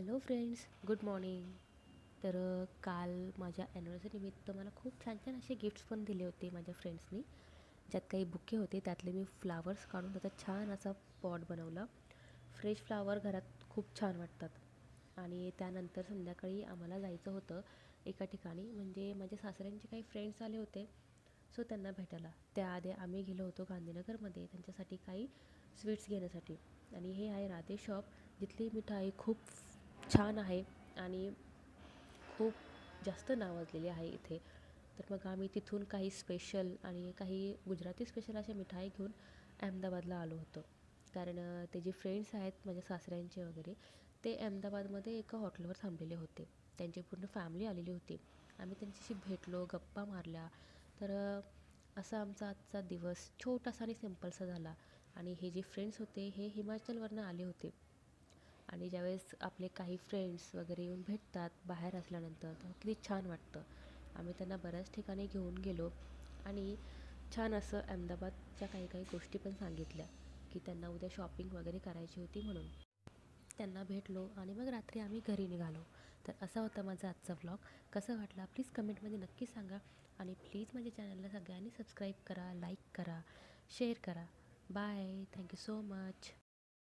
Hello friends good morning. तर काल माझ्या ॲनिव्हर्सरीनिमित्त मला खूप छान छान असे गिफ्ट्स पण दिले होते माझ्या फ्रेंड्सनी ज्यात काही बुके होते त्यातले मी फ्लावर्स काढून त्याचा छान असा पॉट बनवला. फ्रेश फ्लावर घरात खूप छान वाटतात. आणि त्यानंतर संध्याकाळी आम्हाला जायचं होतं एका ठिकाणी. म्हणजे माझ्या सासऱ्यांचे काही फ्रेंड्स आले होते सो त्यांना भेटायला. त्याआधी आम्ही गेलो होतो गांधीनगरमध्ये त्यांच्यासाठी काही स्वीट्स घेण्यासाठी. आणि हे आहे राधे शॉप जिथली मिठाई खूप छान आहे आणि खूप जास्त नावाजलेली आहे इथे. तर मग आम्ही तिथून काही स्पेशल आणि काही गुजराती स्पेशल अशा मिठाई घेऊन अहमदाबादला आलो होतो. कारण ते जे फ्रेंड्स आहेत माझ्या सासऱ्यांचे वगैरे ते अहमदाबादमध्ये एका हॉटेलवर थांबलेले होते. त्यांची पूर्ण फॅमिली आलेली होती. आम्ही त्यांच्याशी भेटलो गप्पा मारल्या. तर असा आमचा आजचा दिवस छोटासा आणि सिम्पलसा झाला. आणि हे जे फ्रेंड्स होते हे हिमाचलवरनं आले होते. आणि ज्यावेळेस आपले काही फ्रेंड्स वगैरे येऊन भेटतात बाहेर असल्यानंतर तर किती छान वाटतं. आम्ही त्यांना बऱ्याच ठिकाणी घेऊन गेलो आणि छान असं अहमदाबादच्या काही काही गोष्टी पण सांगितल्या की त्यांना उद्या शॉपिंग वगैरे करायची होती म्हणून. त्यांना भेटलो आणि मग रात्री आम्ही घरी निघालो. तर असा होता माझा आजचा व्लॉग कसा वाटला प्लीज कमेंटमध्ये नक्की सांगा आणि प्लीज माझ्या चॅनलला सगळ्यांनी सबस्क्राईब करा लाईक करा शेअर करा. Bye thank you so much